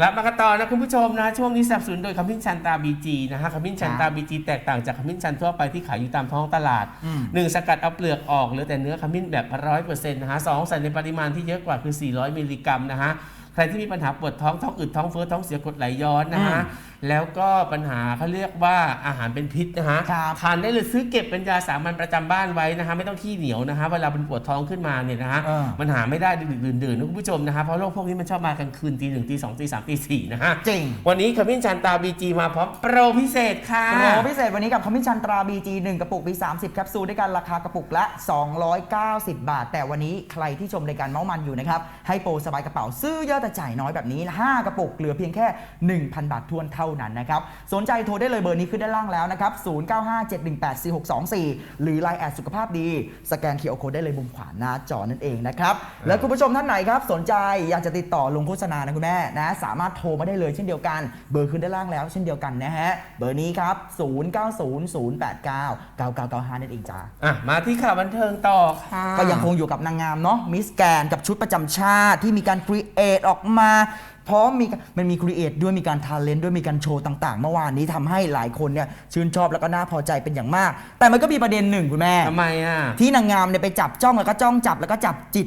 กลับมากันต่อนะคุณผู้ชมนะ ช่วงนี้สนับสนุนโดยขมิ้นชันตาบีจีนะฮะขมิ้นชันตาบีจีแตกต่างจากขมิ้นชันทั่วไปที่ขายอยู่ตามท้องตลาดอืมหนึ่งสกัดเอาเปลือกออกเหลือแต่เนื้อขมิ้นแบบร้อยเปอร์เซ็นต์นะฮะสองใส่ในปริมาณที่เยอะกว่าคือ 400 มิลลิกรัมนะฮะใครที่มีปัญหาปวดท้องท้องอืดท้องเฟ้อท้องเสียกรดไหลย้อนนะฮะ แล้วก็ปัญหาเขาเรียกว่าอาหารเป็นพิษนะฮะครับทานได้เลยซื้อเก็บเป็นยาสามัญประจำบ้านไว้นะฮะไม่ต้องขี้เหนียวนะฮะเวลาเป็นปวดท้องขึ้นมาเนี่ยนะฮะเออ มันหาไม่ได้ดึกๆดื่นๆนะคุณผู้ชมนะฮะเพราะโรคพวกนี้มันชอบมากลางคืนตีหนึ่งตีสองตีสามตีสี่นะฮะจริง วันนี้ขมิ้นชันตาบีจีมาพร้อมโปรพิเศษค่ะ โปรพิเศษวันนี้กับขมิ้นชันตรา BG 1 กระปุกมี30 แคปซูลด้วยกันราคากระปุกละ 290 บาท แต่วันนี้ใครที่ชมรายการเมาส์มันอยู่นะครับ ให้โปรสบายกระเป๋าซื้อเยอะแต่จ่ายน้อยแบบนี้ 5 กระปุกเหลือเพียงแค่ 1,000 บาททวนเท่านั้นนะครับ สนใจโทรได้เลยเบอร์นี้ขึ้นด้านล่างแล้วนะครับ 0957184624 หรือ Line แอดสุขภาพดี สแกนเคอร์โคได้เลยมุมขวาหน้าจอนั่นเองนะครับ แล้วคุณผู้ชมท่านไหนครับสนใจอยากจะติดต่อลงโฆษณานะคุณแม่นะสามารถโทรมาได้เลยเช่นเดียวกัน เบอร์ขึ้นด้านล่างแล้วเช่นเดียวกันนะฮะเบอร์นี้ครับ 0900899995นั่นเองจ้าอะมาที่ข่าวบันเทิงต่อค่ะก็ยังคงอยู่กับนางงามเนาะมิสแกนกับชุดประจำชาติที่มีการครีเอทออกมา พร้อมมีมันมีครีเอทด้วยมีการทาเลนต์ด้วยมีการโชว์ต่างๆ เมื่อวานนี้ทำให้หลายคนเนี่ยชื่นชอบแล้วก็น่าพอใจเป็นอย่างมาก แต่มันก็มีประเด็นหนึ่งคุณแม่ ทำไมอะ ที่นางงามเนี่ยไปจับจ้องแล้วก็จ้องจับแล้วก็จับจิต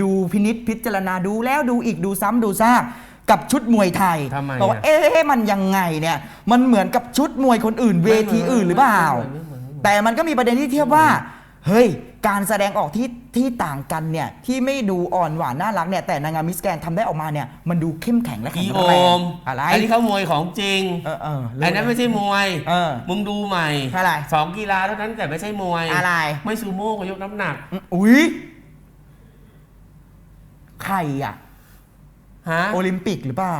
ดูพินิษพิจารณาดูแล้วดูอีกดูซ้ำดูซากกับชุดมวยไทยทำไมอะ บอกว่าเอ๊ะมันยังไงเนี่ยมันเหมือนกับชุดมวยคนอื่นเวทีอื่นหรือเปล่า ไม่เหมือนไม่เหมือนไม่เหมือน แต่มันก็มีประเด็นที่เทียบว่า เฮ้ย การแสดงออกที่ที่ต่างกันเนี่ย ที่ไม่ดูอ่อนหวานน่ารักเนี่ย แต่นางงามมิสแกรนด์ทำได้ออกมาเนี่ย มันดูเข้มแข็งและแข็อีงโอแรงมอะไรอันนี้เขามวยของจริงเออเอออันนั้นไม่ใช่มวยเออมึงดูใหม่อะไรสองกีฬาเท่านั้นแต่ไม่ใช่มวยอะไร ไม่ซูโม่ก็ยกน้ำหนักอุ๊ย ใครอะ ฮะโอลิมปิกหรือเปล่า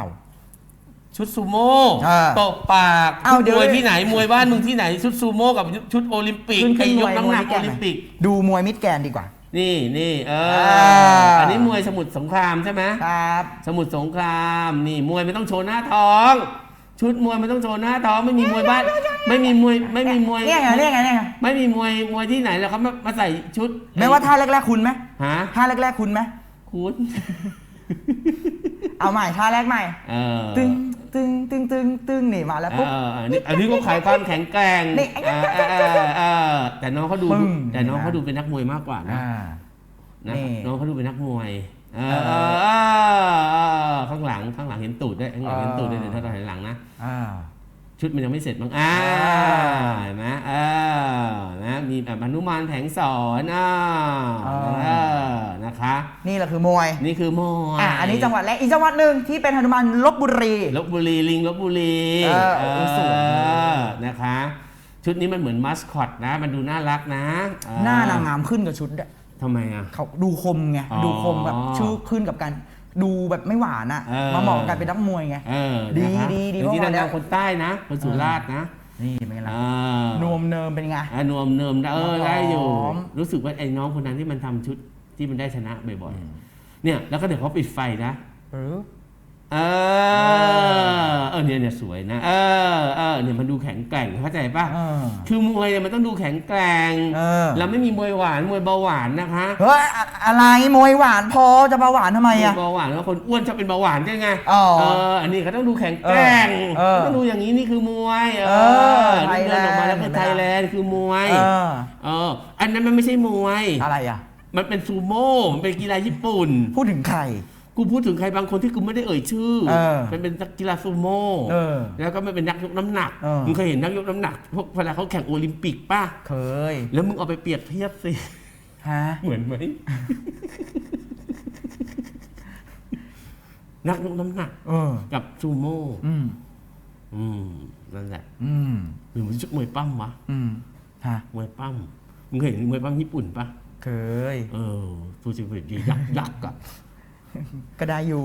ชุดซูโม่อ่าตบปากเอ้าชุดเดี๋ยวมวยที่ไหนมวยบ้านมึงที่ไหน ชุดซูโม่กับชุดโอลิมปิกขึ้นใครขึ้นยกน้ำหนักมวยโอลิมปิก ดูมวยมิสแกรนด์ดีกว่า นี่นี่เอออ่าอันนี้มวยสมุทรสงครามใช่ไหมครับสมุทรสงครามนี่มวยไม่ต้องโชว์หน้าท้อง ชุดมวยไม่ต้องโชว์หน้าท้องไม่มีมวยบ้าน ไม่มีมวยไม่มีมวยเนี่ยไงเนี่ยไงเนี่ยไงไม่มีมวยมวยที่ไหนแล้วเขามามาใส่ชุดไม่ว่าท่าแรกๆคุณไหมฮะท่าแรกๆคุณไหมคุณ เอาใหม่ท่าแรกใหม่ เออตึงตึงตึงตึงตึงนี่มาแล้วเอปุ๊บออันนี้อันนี้ก็ขายความแข็งแกร่งนี่เออเออเออเออแต่น้องเขาดู ปึ้งแต่น้องเขาดูเป็นนักมวยมากกว่านะอ่านะนี่น้องเขาดูเป็นนักมวยเออเอเอออเออเออข้างหลังข้างหลังเห็นตูดด้วยข้างหลังเห็นตูดด้วยเดี๋ยวเท่าไหร่หลังนะ อ่า ชุดมันยังไม่เสร็จมั้งอ่าอ่าเห็นไหมเออนะมีแบบอนุมานแผงสอนอ่าอ่าเออนะคะ นี่แหละคือมวยนี่คือมวยอะอันนี้จังหวัดแรกอีกจังหวัดหนึ่งที่เป็นหนุมานลบบุรี ลบบุรีลิงลบบุรีเออเออสวยเออนะคะ ชุดนี้มันเหมือนมัสคอตนะ มันดูน่ารักนะเออหน้านางงามขึ้นกับชุดอะทำไมอะ เขาดูคมไง อ๋อ ดูคมแบบชื่อขึ้นกับการ ดูแบบไม่หวานอะเออ มาเหมาะกับการเป็นนักมวยไง เออดีนะคะดีดีจริงๆเพราะว่านางงามคนใต้นะ คนสุราษฎร์นะนี่เป็นไงล่ะอ่านวมเนิมเป็นไง อ่านวมเนิมได้เออหอมได้อยู่รู้สึกว่าไอ้น้องคนนั้นที่มันทำชุดที่มันได้ชนะบ่อยๆเนี่ยแล้วก็เดี๋ยวเขาปิดไฟนะ หรือ เออเออเนี่ยเนี่ยสวยนะเออเออเนี่ยมันดูแข็งแกร่งเข้าใจป่ะเออ คือมวยเนี่ยมันต้องดูแข็งแกร่งเออเราไม่มีมวยหวานมวยเบาหวานนะคะเฮ้ยอะอะไรมวยหวานพอจะเบาหวานทำไมมวยอะเบาหวานแล้วคนอ้วนชอบเป็นเบาหวานใช่ไงอ๋อเอออันนี้เขาต้องดูแข็งแกร่งเออต้องดูอย่างนี้นี่คือมวยเอเอออเดินออกมาแล้วคือไทไทยยแลแลนนด์ด์คือมวยเออ เอออันนั้นมันไม่ใช่มวย อะไรอะมันเป็นซูโม่มันเป็นกีฬาญี่ปุ่น พูดถึงใคร กูพูดถึงใครบางคนที่กูไม่ได้เอ่ยชื่อเออมันเป็นนักกีฬาซูโม่เออแล้วก็ไม่เป็นนักยกน้ำหนักเออ มึงเคยเห็นนักยกน้ำหนักพวกเวลาเขาแข่งโอลิมปิกป่ะเคยแล้วมึงเอาไปเปรียบเทียบสิ ฮะเหมือนไหม นักยกน้ำหนักเออ กับซูโม่อืม อืมนั่นแหละอืม หรือมันชุดมวยปั้มวะอืมฮะมวยปั้มมึงเคยเห็นมวยปั้มญี่ปุ่นป่ะเคย เออตัวจริงเป็นยักษ์ยักษ์อะ ก็ได้อยู่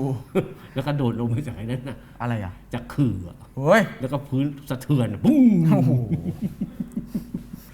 แล้วก็โดดลงไปจากไอ้นั้นน่ะอะไรอะจากคืออะเฮ้ยแล้วก็พื้นสะเทือนอะปุ้งโอ้โห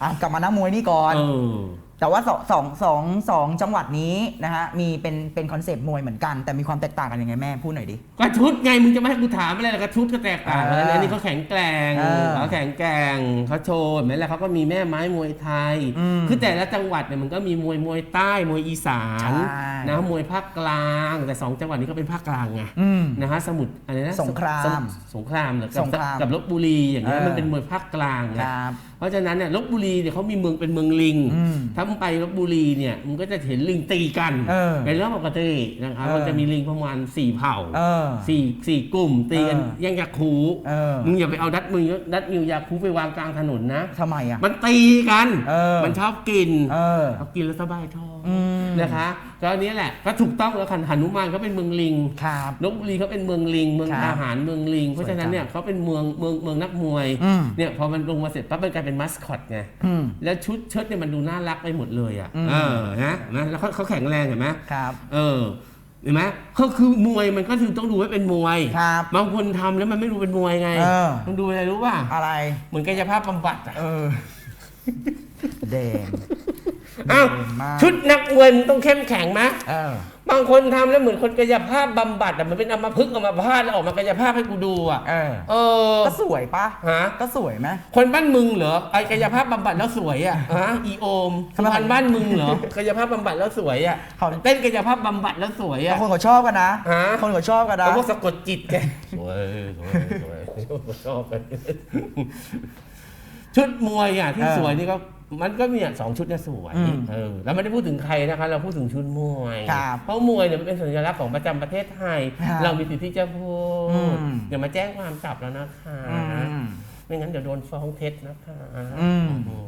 อะกลับมานักมวยนี่ก่อน เออ แต่ว่าสองสองสองสองจังหวัดนี้นะฮะมีเป็นเป็นคอนเซปต์มวยเหมือนกัน แต่มีความแตกต่างกันยังไงแม่พูดหน่อยดิก็ชุดไงมึงจะไม่ให้กูถามอะไรล่ะก็ชุดก็แตกต่างกันแล้วอ่าอันนี้เขาแข็งแกร่งเออเขาแข็งแกร่งเขาโชว์เห็นไหมล่ะเขาก็มีแม่ไม้มวยไทย อืมคือแต่ละจังหวัดเนี่ยมันก็มีมวยมวยใต้มวยอีสานใช่ นะมวยภาคกลางแต่สองจังหวัดนี้ก็เป็นภาคกลางไง อืม นะฮะสมุทรอะไรนะสงครามสสงครามเหรอกับสงครามกับลบบุรีอย่างเงี้ยเออ มันเป็นมวยภาคกลางคไงรับ เพราะฉะนั้นเนี่ยลบบุรีเนี่ยเขามีเมืองเป็นเมืองลิงอืมถ้ามึงไปลบบุรีเนี่ยมึงก็จะเห็นลิงตีกันเออเป็นเรื่องปกตินะครับเออมันจะมีลิงประมาณสี่เผ่าเออสี่สี่กลุ่มตีกันเออแย่งยาคูเออมึงอย่าไปเอาดัดมือดัดมิวยาคูไปวางกลางถนนนะทำไมอะมันตีกันเออมันชอบกินเออชอบกินแล้วสบายท้องอืม นะคะก็อันนี้แหละก็ถูกต้องแล้วคันหนุมานเขาเป็นเมืองลิงครับลบบุรีเขาเป็นเมืองลิง เมืองครับทหารเมืองลิง เพราะฉะนั้นเนี่ยเขาเป็นเมืองเมืองเมืองนักมวยอืมเนี่ยพอมันลงมาเสร็จปั๊บมันกลายเป็นมัสคอตไงอืมแล้วชุดเชิ้ตเนี่ยมันดูน่ารักไปหมดเลยอะอืมเออนะนะแล้วเขาเขาแข็งแรงเห็นไหมครับเออเห็นไหมก็คือมวยมันก็คือต้องดูให้เป็นมวยครับบางคนทำแล้วมันไม่ดูเป็นมวยไงเออมันดูอะไรรู้ป่ะอะไร เหมือนกายภาพบำบัดอะเออแดง อ้าวแดงมาก ชุดนักมวยมันต้องเข้มแข็งไหมเออบางคนทำแล้วเหมือนคนกายภาพบำบัดอะมันเป็นอัมพฤกษ์อัมพาตแล้วออกมากายภาพให้กูดูอะเออ เออ ก็สวยปะฮะ ก็สวยไหม คนบ้านมึงเหรอไอกายภาพบำบัดแล้วสวยอะฮะอีโอมทำไม คนบ้านมึงเหรอกายภาพบำบัดแล้วสวยอะเขาเต้นกายภาพบำบัดแล้วสวยแต่อะคนเขาชอบกันนะฮะคนเขาชอบกันนะ เขาพวกสะกดจิตไงสวยสวยสวยชอบกันชุดมวยอะที่เออ สวยนี่ก็ มันก็มีอะสองชุดเนี่ยสวยอืมเออแล้วไม่ได้พูดถึงใครนะคะ เราพูดถึงชุดมวยครับเพราะมวยเนี่ยมันเป็นสัญลักษณ์ของประจำประเทศไทย ครับเรามีสิทธิ์ที่จะพูอืดม อย่ามาแจ้งความจับแล้วนะคะ อืม ไม่งั้นเดี๋ยวโดนฟ้องเท็จนะคะอืมโอ้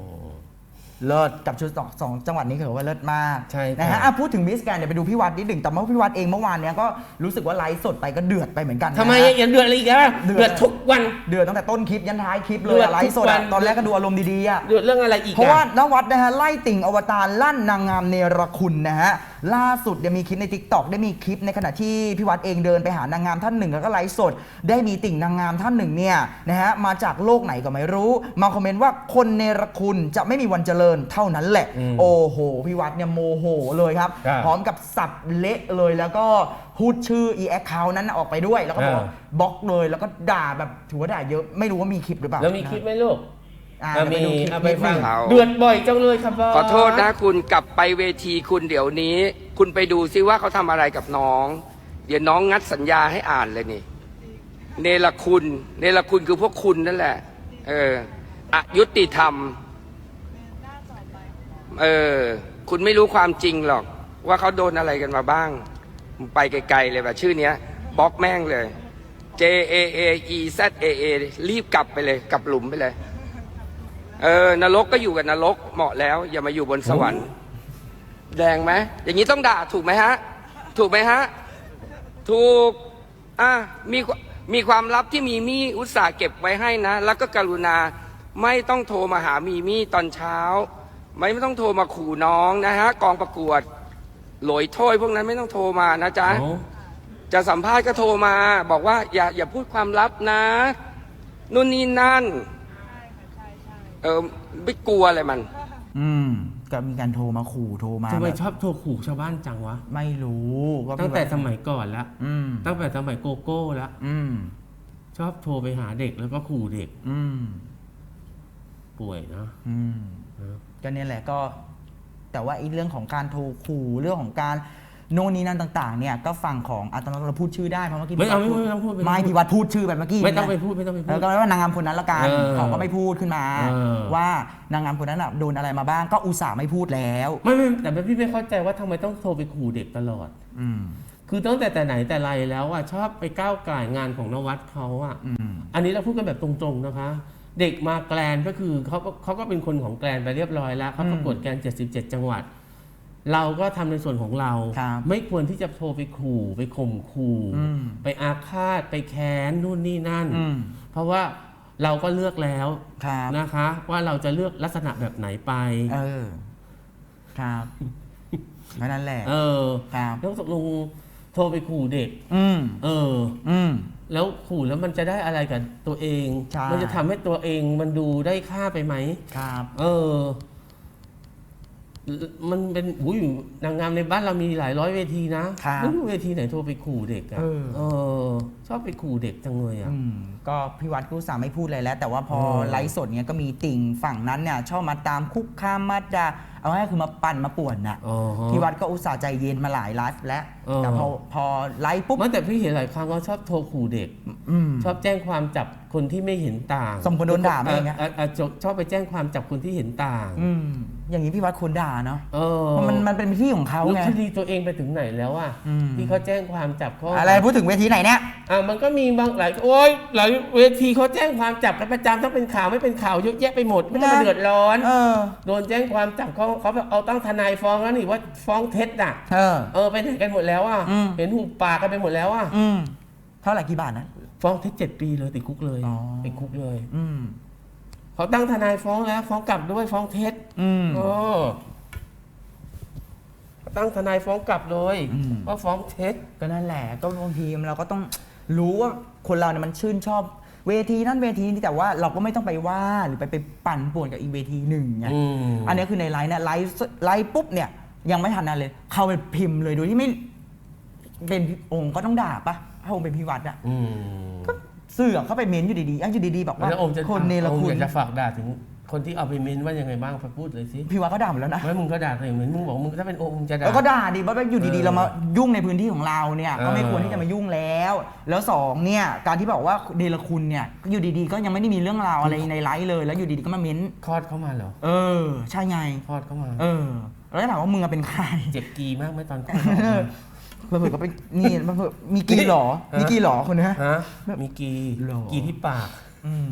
เลิศกับชุดสองสองจังหวัดนี้ถือว่าเลิศมากใช่ครับนะฮะอะพูดถึงมิสแกรนเดี๋ยวไปดูพี่วัดนิดหนึ่งแต่ว่าพี่วัดเองเมื่อวานเนี้ยก็รู้สึกว่าไลฟ์สดไปก็เดือดไปเหมือนกันนะทำไมอย่าเดือดอะไรอีกอะเดือด เดือดทุกวัน เดือดตั้งแต่ต้นคลิปยันท้ายคลิปเลเดืยอดอะไลฟ์สดทุกวัอะน ตอนแรกก็ดูอารมณ์ดีๆอะ เดือดเรื่องอะไรอีกเพราะว่าอะนวัดนะฮะไล่ติ่งอวตารลั่นนางงามเนรคุณนะฮะ ล่าสุดเนี่ยมีคลิปใน t ิ k t o k ได้มีคลิปในขณะที่พี่วัดเองเดินไปหานางงามท่านหนึ่งแล้วก็ไลฟ์สด ได้มีติ่งนางงามท่านหนึ่งเนี่ยนะฮะมาจากโลกไหนก็ไม่รู้ มาคอมเมนต์ว่าคนเนรคุณจะไม่มีวันเจริญเท่านั้นแหละ อืมโอ้โหพี่วัดเนี่ยโมโหเลยครับครับพร้อมกับสับเละเลยแล้วก็พูดชื่อ e account นั้นออกไปด้วย แล้วก็บอกอ่า บล็อกเลยแล้วก็ด่าแบบถือว่าด่าเยอะไม่รู้ว่ามีคลิปหรือเปล่าแล้วมีคลิปไหมลูก อ่าอะเดี๋ยวมีไปดูคลิปเอาไปนิดหฟันึ่งงเอาเดือดบ่อยจังเลยครับบอสขอโทษนะคุณกลับไปเวทีคุณเดี๋ยวนี้ คุณไปดูซิว่าเขาทำอะไรกับน้อง เดี๋ยวน้องงัดสัญญาให้อ่านเลยนี่ เนรคุณเนรคุณคือพวกคุณนั่นแหละ เอออยุติธรรม เออ คุณไม่รู้ความจริงหรอก ว่าเขาโดนอะไรกันมาบ้าง ไปไกลๆเลยแบบชื่อเนี้ยบล็อกแม่งเลย J A A E Z A A รีบกลับไปเลย กลับหลุมไปเลย เออนรกก็อยู่กับนรกเหมาะแล้ว อย่ามาอยู่บนสวรรค์ แดงไหมอย่างนี้ต้องด่าถูกไหมฮะ ถูกไหมฮะ ถูกอะมีมีความลับที่มีมี่อุตส่าห์เก็บไว้ให้นะ แล้วก็กรุณาไม่ต้องโทรมาหามีมี่ตอนเช้า ไม่ไม่ต้องโทรมาขู่น้องนะฮะกองประกวดโหลอยโถ้ยพวกนั้นไม่ต้องโทรมานะจ๊ะโอ้จะสัมภาษณ์ก็โทรมา บอกว่าอย่าอย่าพูดความลับนะนู่นนี่นั่น เออไม่กลัวอะไรมัน อืม ก็มีการโทรมาขู่โทรมาทำไมแบบชอบโทรขู่ชาวบ้านจังวะ ไม่รู้ว่าตั้งพี่แต่วัดสมัยก่อนละอืมตั้งแต่สมัยโกโก้ละอืม ชอบโทรไปหาเด็กแล้วก็ขู่เด็ก อืม ป่วยนะอืม นะ ก็เนี่ยแหละก็ แต่ว่าไอ้เรื่องของการโทรขู่เรื่องของการ โน่นนี่นั่นต่างๆเนี่ยก็ฝั่งของอาตมาเราพูดชื่อได้เพราะเมื่อกี้ไม่เอาไม่พี่วัดไม่ต้องพูดไม่พี่วัดพูดชื่อแบบเมื่อกี้ไม่ต้องไปนะพูดไม่ต้องไปพูแล้ดวก็ว่านางงามคนนั้นละกันเออเขาก็ไม่พูดขึ้นมา เออ ว่านางงามคนนั้นน่ะโดนอะไรมาบ้างก็อุตส่าห์ไม่พูดแล้ว ไม่ไม่แต่พี่ไม่เข้าใจว่าทำไมต้องโทรไปขู่เด็กตลอด อืม คือตั้งแต่แต่ไหนแต่ไรแล้วอะชอบไปก้าวไก่ายงานของนวัดเขาอะอืม อันนี้เราพูดกันแบบตรงๆนะคะ เด็กมาแกลนก็คือเขาก็เขาก็เป็นคนของแกลนไปเรียบร้อยแล้วเขาประกวดแกลน77 จังหวัด เราก็ทำในส่วนของเราครับไม่ควรที่จะโทรไปขู่ไปข่มขู่อืมไปอาฆาตไปแค้นนู่นนี่นั่นอืมเพราะว่าเราก็เลือกแล้วครับนะคะ ว่าเราจะเลือกลักษณะแบบไหนไป เออ ครับเพราะนั้นแหละ เออ ครับแล้วตกลงโทรไปขู่เด็ก อืม เออ อืม แล้วขู่แล้วมันจะได้อะไรกับตัวเองใช่มันจะทำให้ตัวเองมันดูได้ค่าไปไหมครับ เออ มันเป็นอุ้ยนางงามในบ้านเรามีหลายร้อยเวทีนะครับไม่รู้เวทีไหนโทรไปขู่เด็กอะเออเออชอบไปขู่เด็กจังเลยอะอืมก็พี่วัดก็อุตสาห์ไม่พูดเลยแล้ว แต่ว่าพอเออไลฟ์สดเนี้ยก็มีติ่งฝั่งนั้นเนี่ยชอบมาตามคุกคามมาด่าเอาง่ายๆคือมาปั่นมาป่วนน่ะอ๋อฮะพี่วัดก็อุตส่าห์ใจเย็นมาหลายไลฟ์แล้วเออแต่พอพอไลฟ์ปุ๊บไม่แต่พี่เห็นหลายครั้งเขาชอบโทรขู่เด็กอืมชอบแจ้งความจับ คนที่ไม่เห็นต่างสมควรโดนด่าไหมอย่างเงี้ยะะะชอบไปแจ้งความจับคนที่เห็นต่างอืมอย่างนี้พี่วัดควรด่าเนาะเออเพราะมันมันเป็นที่ของเขาแล้วไง คดีตัวเองไปถึงไหนแล้วอะอืม ที่เขาแจ้งความจับเขาอะไรพูดถึงเวทีไหนเนี่ย อะมันก็มีบางหลายโอ้ยหลายเวทีเขาแจ้งความจับกันประจำต้องเป็นข่าวไม่เป็นข่าวเยอะแยะไปหมดไม่ต้องมานะ เดือดร้อน เออ โดนแจ้งความจับเขาเขาแบบเอาตั้งทนายฟ้องแล้วนี่ว่าฟ้องเท็จน่ะ เออ เออไปไหนกันหมดแล้วอะอืม เห็นหูปากกันไปหมดแล้วอะอืมเท่าไหร่กี่บาทนะ ฟ้องเท็จเจ็ดปีเลยติดคุกเลยอ๋อ ติดคุกเลยอืม เขาตั้งทนายฟ้องแล้ว ฟ้องกลับด้วยฟ้องเท็จอืม โอ้ตั้งทนายฟ้องกลับเลยอืม ว่าฟ้องเท็จ ก็นั่นแหละก็บางทีเราก็ต้องรู้ว่าคนเราเนี่ยมันชื่นชอบ เวทีนั่นเวทีนี้แต่ว่าเราก็ไม่ต้องไปว่าหรือไปไปปั่นป่วนกับอีกเวทีหนึ่งไงอืม อันนี้คือในไลน์เนี่ยไลฟ์ไลฟ์ปุ๊บเนี่ยยังไม่ทันนั้นเลย เข้าไปพิมพ์เลยโดยที่ไม่เป็นองค์ก็ต้องด่าปะ ถ้าองค์เป็นพิวัตรอะอืมเสื่อเข้าไปเม้นอยู่ดีๆอะอยู่ดีๆบอกว่าแล้วอมจะคนเนรอมคุณอยากจะฝากด่าถึงคนที่เอาไปเม้นว่ายังไงบ้างพูดเลยสิพิวัตรก็ด่าหมดแล้วนะ ไม่มึงก็ด่าตัวเองเหมือนมึงบอกมึงถ้าเป็นโอมมึงจะด่า แล้วก็ด่าดิว่าอยู่ดีเอๆอเรามายุ่งในพื้นที่ของเราเนี่ยเออก็ไม่ควรที่จะมายุ่งแล้ว แล้วสองเนี่ยการที่บอกว่าเดลคุณเนี่ยอยู่ดีๆ ก็ยังไม่ได้มีเรื่องราวอะไรในไลฟ์เลยแล้วอยู่ดีๆก็มาเม้นคลอดเข้ามาเหรอเออ ใช่ไง คลอดเข้ามา เออ แล้วถามว่ามึงอะเป็นใคร เจ็บกีมากไหมตอนคลอดออกมา เผื่อๆก็เป็นนี่เผื่อๆมีกีเหรอฮะมีกีเหรอคนเนี้ยฮะมีกีหรอ กีที่ปาก อืม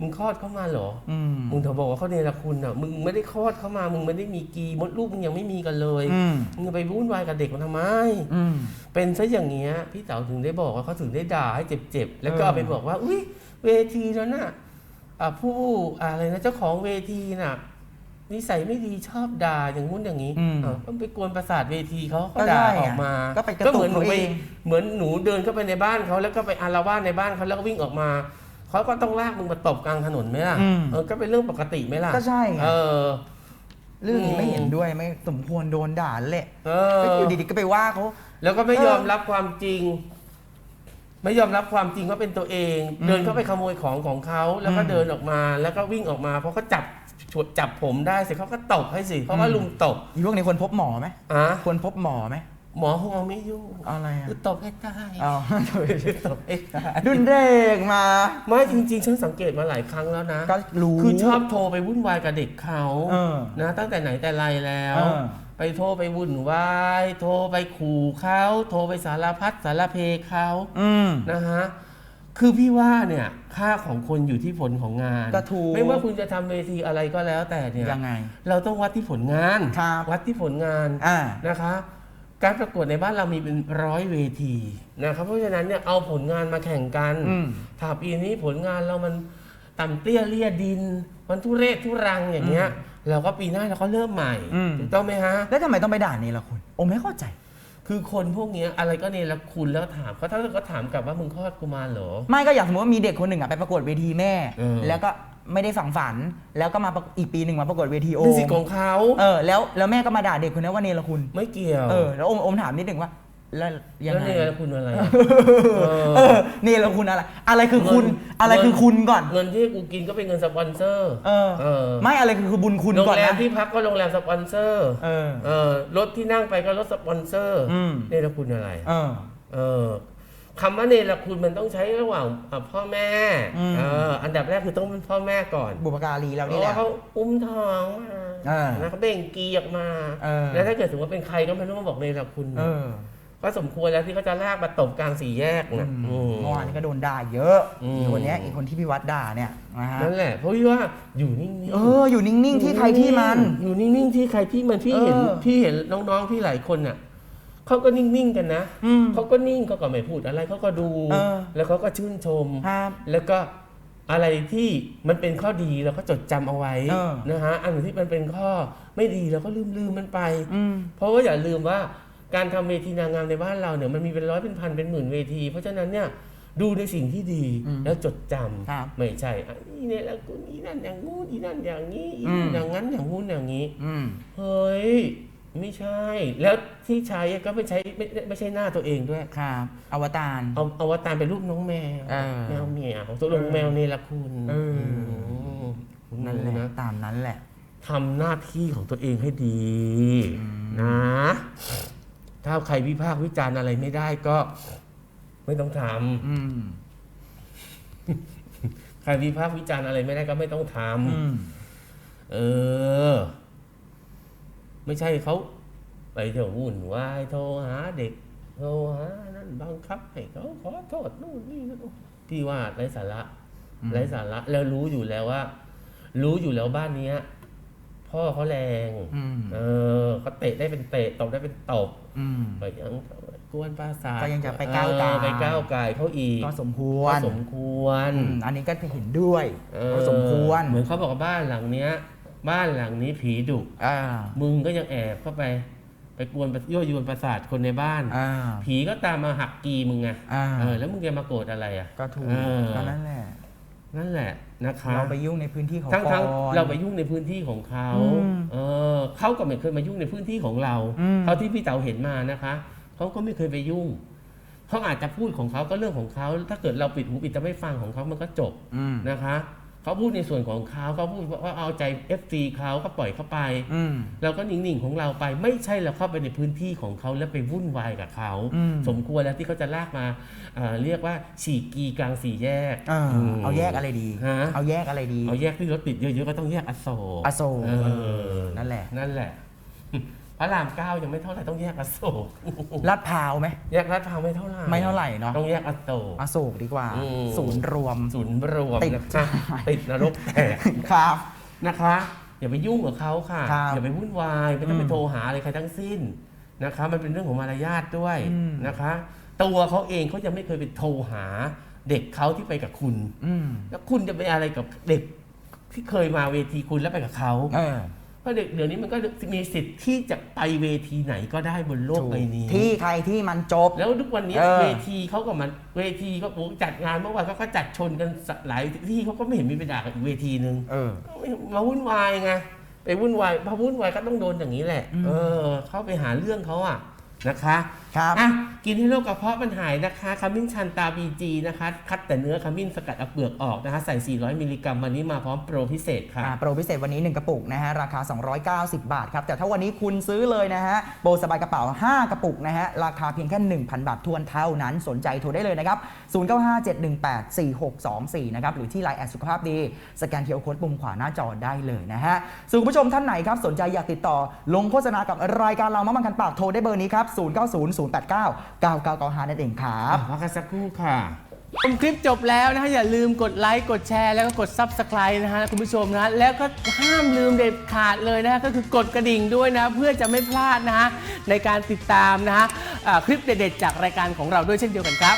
มึงคลอดเข้ามาเหรออืมมึงถึงบอกว่าเขาเนรคุณอะ มึงไม่ได้คลอดเข้ามา มึงไม่ได้มีกีมดลูกมึงยังไม่มีกันเลย อืมมึงจะไปวุ่นวายกับเด็กมันทำไม อืม เป็นซะอย่างเงี้ย พี่เต๋าถึงได้บอกว่าเขาถึงได้ด่าให้เจ็บๆ แล้วก็เออ เอาไปบอกว่า อุ้ยเวทีนั้นน่ะอะผู้อะไรนะเจ้าของเวทีน่ะ นิสัยไม่ดีชอบด่าอย่างงู้นอย่างนี้อืมอะก็ไปกวนประสาทเวทีเขาก็ก็ด่าใช่ออกมาก็ไปกระตุกเหมือนหนูเขาไปเองเหมือนหนูเดินเข้าไปในบ้านเขาแล้วก็ไปอารวาสในบ้านเขาแล้วก็วิ่งออกมาเขาก็ต้องลากมึงมาตบกลางถนนไหมล่ะอืมเออก็เป็นเรื่องปกติไหมล่ะก็ใช่ไง เออ เรื่องนี้ไม่อืมเห็นด้วยไม่สมควรโดนด่าแหละเอก็ออยู่ดีๆก็ไปว่าเขา แล้วก็ไม่เออยอมรับความจริง ไม่ยอมรับความจริงว่าเป็นตัวเอง อืมเดินเข้าไปขโมยของของเขาแล้วก็อืม เดินออกมา แล้วก็วิ่งออกมาเพราะเขาจับ ฉวดจับผมได้เสร็จเขาก็ตบให้สิเขาก็อืมลุมตบอีพวกนี้ควรพบหมอไหมอะควรพบหมอไหมหมอคงเอาไม่อยู่อะไรอะคือตบให้ตายเอาตบให้ตายดุนเด็กมาไม่จริง ๆ ฉันสังเกตมาหลายครั้งแล้วนะก็รู้คือชอบโทรไปวุ่นวายกับเด็กเขาเออนะตั้งแต่ไหนแต่ไรแล้วเออไปโทรไปวุ่นวายโทรไปขู่เขาโทรไปสารพัดสารเพเขาอืมนะฮะ คือพี่ว่าเนี่ยค่าของคนอยู่ที่ผลของงาน ก็ถูก ไม่ว่าคุณจะทำเวทีอะไรก็แล้วแต่เนี่ยยังไง เราต้องวัดที่ผลงาน ครับ วัดที่ผลงานอ่า นะคะ การประกวดในบ้านเรามีเป็นร้อยเวทีนะครับเพราะฉะนั้นเนี่ยเอาผลงานมาแข่งกันอืม ถ้าปีนี้ผลงานเรามันต่ำเตี้ยเลี่ยดิน มันทุเรศทุรังอย่างเงี้ยเราก็ปีหน้าเราก็เริ่มใหม่อืม ถูกต้องไหมฮะ แล้วทำไมต้องไปด่านี่ล่ะคุณโอไม่เข้าใจ คือคนพวกเนี้ยอะไรก็เนรคุณแล้วถามเขาถ้าเขาถามกลับว่ามึงคลอดกูมาเหรอ ไม่ก็อยากสมมติว่ามีเด็กคนหนึ่งอะไปประกวดเวทีแม่ เออ แล้วก็ไม่ได้ฝังฝัน แล้วก็มาประอีกปีหนึ่งมาประกวดเวทีโอเป็นมสิทธิ์ของเขาเออแล้วแล้วแม่ก็มาด่าเด็กคนนั้นว่าเนรคุณ ไม่เกี่ยว เออแล้วโอมโอมถามนิดหนึ่งว่า แล้วยังแล้วไง เนรคุณอะไร เออเนรคุณอะไร อะไรคือคุณ เงินอะไรคือคุณก่อน เงินที่กูกินก็เป็นเงินสปอนเซอร์เออเออ ไม่อะไรคือคือบุญคุณโรงก่อนแรมนะ ที่พักก็โรงแรมสปอนเซอร์เออเออรถที่นั่งไปก็รถสปอนเซอร์อืม เนรคุณอะไร เออ เออคำว่าเนรคุณมันต้องใช้ระหว่างอะพ่อแม่อืม เอออันดับแรกคือต้องเป็นพ่อแม่ก่อนบุพการีเราเพนี่ราะแหว่าละ เขาอุ้มท้องมาเออแล้วเขาเบ่งกีออกมา เออ แล้วถ้าเกิดสมมติว่าเป็นใครก็ไม่รู้มาบอกเนรคุณ เออ ก็สมควรแล้วที่เขาจะลากมาตบกลางสี่แยกนะอืมเมื่อวานนี้ก็โดนด่าเยอะอืม อีกคนเนี้ยอีกคนที่พี่วัดด่าเนี่ยนะฮะนั่นแหละ เพราะพี่ว่าอยู่นิ่งๆ เอออยู่นิ่งๆที่ใครที่มัน อยู่นิ่งๆที่ใครที่มันพี่เห็นเออ พี่เห็นน้องๆพี่หลายคนน่ะเขาก็นิ่งๆกันนะอืม เขาก็นิ่งเขาก็ไม่พูดอะไรเขาก็ดู เออ แล้วเขาก็ชื่นชม ครับ แล้วก็อะไรที่มันเป็นข้อดีเราก็จดจำเอาไว้เออ นะฮะอันไหนที่มันเป็นข้อไม่ดีเราก็ลืมลืมๆมันไป อืม เพราะว่าอย่าลืมว่า การทำเวทีนางงามในบ้านเราเนี่ยมันมีเป็นร้อยเป็นพันเป็นหมื่นเวที เพราะฉะนั้นเนี่ยดูในสิ่งที่ดีอืมแล้วจดจครับำไม่ใช่อะอีเนี่ยแล้วกูอีนั่นอย่างงู้นอีนั่นอย่างนี้อีอืมอย่างนั้นอย่างงู้นอย่างนี้อืมเฮ้ยไม่ใช่ แล้วที่ใช้ก็ไม่ใช้ไม่ไม่ใช่หน้าตัวเองด้วยครับอวตารเอาเอาว่าตามเป็นรูปน้องแมวเออแมวเหมียวตัวลงแมวนี่ละคุณเออมคุณนั่นแหละนะตามนั้นแหละทำหน้าที่ของตัวเองให้ดีนะ ถ้าใครวิพากษ์วิจารณ์อะไรไม่ได้ก็ ไม่ต้องทอืมำใครวิพากษ์วิจารณ์อะไรไม่ได้ก็ไม่ต้องทอืมำเออ ไม่ใช่เขาไปเที่ยววุ่นวายโทรหาเด็กโทรหานั่นบังคับให้เขาขอโทษนู่นนี่นั่นพี่ว่าไร้สาระอืม ไร้สาระ แล้วรู้อยู่แล้วว่า รู้อยู่แล้วบ้านเนี้ย พ่อเขาแรงอืมเออเขาเตะได้เป็นเตะตบได้เป็นตบอืมไปยังกวนประสาทก็ยังจะไปก้าวไก่เออไปก้าวไก่เขาอีกก็สมควรก็สมควรอืมอันนี้ก็เห็นด้วยเออก็สมควร เหมือนเขาบอกว่าบ้านหลังเนี้ย บ้านหลังนี้ผีดุอ่ามึงก็ยังแอบเข้าไป ไปกวนยั่วยวนประสาทคนในบ้านอ่าผีก็ตามมาหักกีมึงไงอ่าเออแล้วมึงจะมาโกรธอะไรอะก็ถูกเออก็นั่นแหละ นั่นแหละนะคะเราไปยุ่งในพื้นที่ของทั้งก่ทั้งอนเราไปยุ่งในพื้นที่ของเขาอืมเออเขาก็ไม่เคยมายุ่งในพื้นที่ของเราอืมเท่าที่พี่เต๋าเห็นมานะคะเขาก็ไม่เคยไปยุ่งเขาอาจจะพูดของเขาก็เรื่องของเขาถ้าเกิดเราปิดหูปิดตาไม่ฟังของเขามันก็จบอืมนะคะ เขาพูดในส่วนของเขาเขาพูดว่าเอาใจ FC เขาก็ปล่อยเขาไปอืมเราก็นิ่งๆของเราไปไม่ใช่เราเข้าไปในพื้นที่ของเขาแล้วไปวุ่นวายกับเขาอืมสมควรแล้วที่เขาจะลากมาเอ่อเรียกว่าฉีกกีกลางสี่แยกเออมเอาแยกอะไรดีฮะเอาแยกอะไรดีเอาแยกที่รถติดเยอะๆก็ต้องแยกอโศกอโศกเอเอออนั่นแหละนั่นแหละ พระรามเก้ายังไม่เท่าไหร่ต้องแยกอโศกลาดพร้าวไหม แยกลาดพร้าวไม่เท่าไหร่ไม่เท่าไหร่เนาะ ต้องแยกอโศกอโศกดีกว่า อืม ศูนย์รวม ศูนย์รวมติด นะคะติดนรกแตกครับ นะคะ อย่าไปยุ่งกับเขาค่ะ ครับอย่าไปวุ่นวายไม่ต้องไปอืมโทรหาอะไรใครทั้งสิ้นนะคะ มันเป็นเรื่องของมารยาทด้วยอืม นะคะ ตัวเขาเองเขาจะไม่เคยไปโทรหาเด็กเขาที่ไปกับคุณ อืมแล้วคุณจะไปอะไรกับเด็กที่เคยมาเวทีคุณแล้วไปกับเขา เออเพ ราะเด็กเดี๋ยวนี้มันก็มีสิทธิ์ที่จะไปเวทีไหนก็ได้บนโลกใบนี้ ที่ใครที่มันจบ แล้วทุกวันนี้เออ เวทีเขาก็มันเวทีก็โอ้จัดงานเมื่อวานเขาก็จัดชนกันหลายที่เขาก็ไม่เห็นมีปัญหากับอีกเวทีหนึ่ง เออ มาวุ่นวายไงไปวุ่นวายพอวุ่นวายก็ต้องโดนอย่างนี้แหละอืมเออ เข้าไปหาเรื่องเขาอะนะคะครับ อะ กินให้โรคกระเพาะมันหายนะคะขมิ้นชันตาบีจีนะคะ คัดแต่เนื้อขมิ้นสกัดเอาเปลือกออกนะคะ ใส่ 400 มิลลิกรัมวันนี้มาพร้อมโปรพิเศษค่ะอ่าโปรพิเศษวันนี้ 1 กระปุกนะฮะ ราคา 290 บาทครับ แต่ถ้าวันนี้คุณซื้อเลยนะฮะ โปรสบายกระเป๋า 5 กระปุกนะฮะ ราคาเพียงแค่ 1,000 บาททวนเท่านั้น สนใจโทรได้เลยนะครับ 0957184624 นะครับ หรือที่ไลน์แอดสุขภาพดี สแกนเคอร์โค้ดปุ่มขวาหน้าจอได้เลยนะฮะส่วนผู้ชมท่านไหนครับสนใจอยากติดต่อลงโฆษณากับรายการเรามามันกันปากโทรได้เบอร์นี้ครับ0900899995 นั่นเองครับ พักกันสักครู่ค่ะ ชมคลิปจบแล้วนะฮะ อย่าลืมกดไลค์ กดแชร์ แล้วก็กด Subscribe นะฮะคุณผู้ชมนะฮะแล้วก็ห้ามลืมเด็ดขาดเลยนะฮะก็คือกดกระดิ่งด้วยนะ เพื่อจะไม่พลาดนะฮะในการติดตามนะฮะอ่าคลิปเด็ดๆจากรายการของเราด้วยเช่นเดียวกันครับ